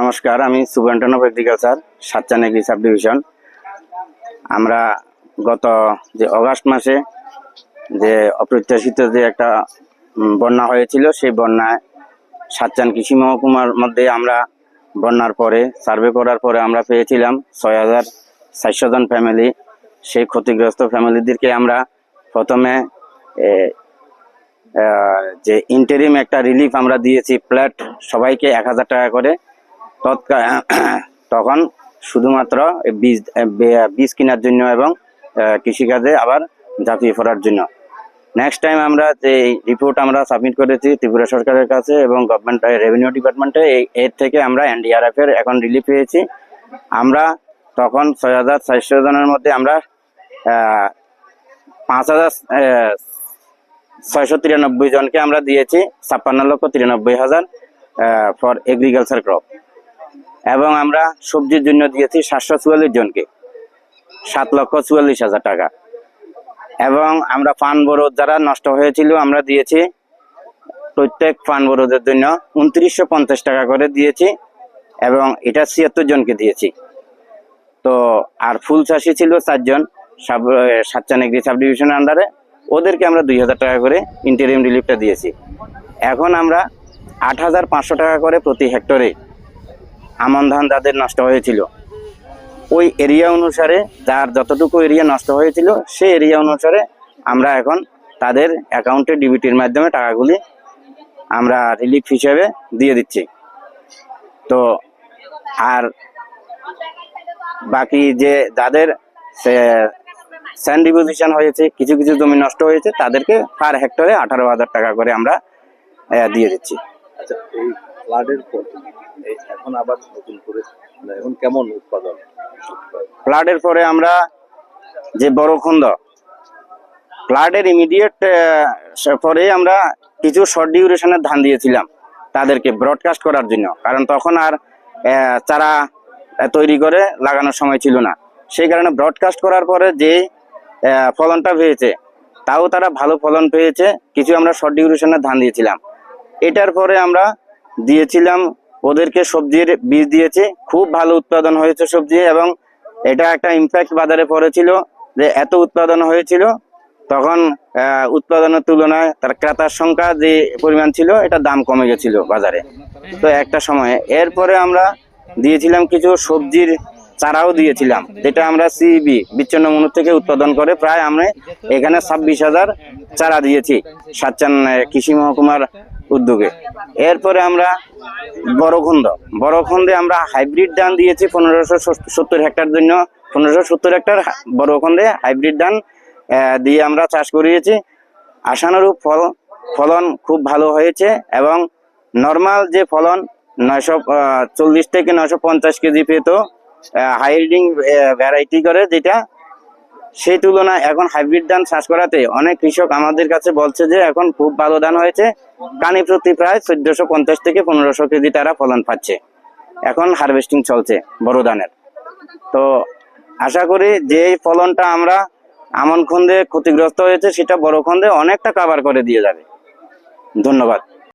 নমস্কার, আমি superintendent of agriculture সাতচানেগি সাব ডিভিশন আমরা গত যে অগাস্ট মাসে যে অপ্রত্যাশিত যে একটা বন্যা হয়েছিল, সেই বন্যায় সাতচান কৃষি মহকুমার মধ্যে আমরা বন্যার পরে, সার্ভে করার পরে আমরা পেয়েছিলাম ছয় হাজার চারশো জন ফ্যামিলি। সেই ক্ষতিগ্রস্ত ফ্যামিলিদেরকে আমরা প্রথমে যে ইন্টারিম একটা রিলিফ আমরা দিয়েছি প্ল্যাট সবাইকে এক হাজার টাকা করে। তৎকাল, তখন শুধুমাত্র বীজ বীজ কেনার জন্য এবং কৃষিকাজে আবার ঝাঁপিয়ে পড়ার জন্য। নেক্সট টাইম আমরা যে রিপোর্ট আমরা সাবমিট করেছি ত্রিপুরা সরকারের কাছে এবং গভর্নমেন্ট রেভিনিউ ডিপার্টমেন্টে এর থেকে আমরা এনডিআরএফ এর এখন রিলিফ পেয়েছি। আমরা তখন ছয় হাজার চারশো জনের মধ্যে আমরা পাঁচ হাজার ছয়শো তিরানব্বই জনকে আমরা দিয়েছি, ছাপ্পান্ন লক্ষ তিরানব্বই হাজার ফর এগ্রিকালচার ক্রপ এবং আমরা সবজির জন্য দিয়েছি সাতশো চুয়াল্লিশ জনকে। সাত লক্ষ চুয়াল্লিশ হাজার টাকা। এবং আমরা ফান বরোধ যারা নষ্ট হয়েছিল, আমরা দিয়েছি প্রত্যেক ফান বরোধের জন্য উনত্রিশশো পঞ্চাশ টাকা করে দিয়েছি এবং এটা ছিয়াত্তর জনকে দিয়েছি। তো আর ফুল চাষি ছিল চারজন সাব সাতচান এগ্রি সাব ডিভিশনের আন্ডারে। ওদেরকে আমরা দুই হাজার টাকা করে ইন্টারিম রিলিফটা দিয়েছি। এখন আমরা আট হাজার পাঁচশো টাকা করে প্রতি হেক্টরে আমন ধান যাদের নষ্ট হয়েছিল। ওই এরিয়া অনুসারে যার যতটুকু এরিয়া নষ্ট হয়েছিল, সেই এরিয়া অনুসারে আমরা এখন তাদের অ্যাকাউন্টে ডিবিটির মাধ্যমে টাকাগুলি আমরা রিলিফ হিসেবে দিয়ে দিচ্ছি। তো আর বাকি যে যাদের স্যান্ড ডিপোজিশন হয়েছে, কিছু কিছু জমি নষ্ট হয়েছে, তাদেরকে পার হেক্টরে আঠারো হাজার টাকা করে আমরা দিয়ে দিচ্ছি। আচ্ছা এই ফ্লাডের পর এখন আবার নতুন করে মানে এখন কেমন উৎপাদন? ফ্লাডের পরে আমরা যে বড় খন্দ ফ্লাডের ইমিডিয়েট পরে আমরা কিছু শর্ট ডিউরেশনের ধান দিয়েছিলাম তাদেরকে ব্রডকাস্ট করার জন্য। কারণ তখন আর চারা তৈরি করে লাগানোর সময় ছিল না। সেই কারণে ব্রডকাস্ট করার পরে যে ফলনটা পেয়েছে তাও তারা ভালো ফলন পেয়েছে। কিছু আমরা শর্ট ডিউরেশনের ধান দিয়েছিলাম। এটার পরে আমরা দিয়েছিলাম, ওদেরকে সবজির বীজ দিয়েছি। খুব ভালো উৎপাদন হয়েছে সবজি এবং এটা একটা ইম্প্যাক্ট বাজারে পড়েছিল যে এত উৎপাদন হয়েছিল। তখন উৎপাদনের তুলনায় তার ক্রেতার সংখ্যা যে পরিমাণ ছিল এটা দাম কমে গেছিল বাজারে। তো একটা সময়ে। এরপরে আমরা দিয়েছিলাম কিছু সবজির চারাও দিয়েছিলাম, যেটা আমরা সিবি বিচ্ছিন্ন মনু থেকে উৎপাদন করে প্রায় আমরা এখানে ছাব্বিশ হাজার চারা দিয়েছি। সাতচান কৃষি মহকুমার উদ্যোগে। এরপরে আমরা বড়খন্দ। বড়খন্দে আমরা হাইব্রিড ধান দিয়েছি পনেরোশো সত্তর হেক্টর জন্য। পনেরোশো সত্তর হেক্টর বড়খন্দে হাইব্রিড ধান দিয়ে আমরা চাষ করিয়েছি। আশানুরূপ ফল, ফলন খুব ভালো হয়েছে এবং নর্মাল যে ফলন নয়শো চল্লিশ থেকে নয়শো পঞ্চাশ কেজি পেত হাইডিং ভ্যারাইটি করে যেটা সেই তুলনায় এখন হাইব্রিড ধান চাষ করাতে অনেক কৃষক আমাদের কাছে বলছে যে এখন খুব ভালো ধান হয়েছে। কানি প্রতি প্রায় চোদ্দশো পঞ্চাশ থেকে পনেরোশো কেজি তারা ফলন পাচ্ছে। এখন হারভেস্টিং চলছে বড় ধানের। তো আশা করি যে ফলনটা আমরা আমন খন্দে ক্ষতিগ্রস্ত হয়েছে, সেটা বড় খন্দে অনেকটা কাভার করে দিয়ে যাবে। ধন্যবাদ।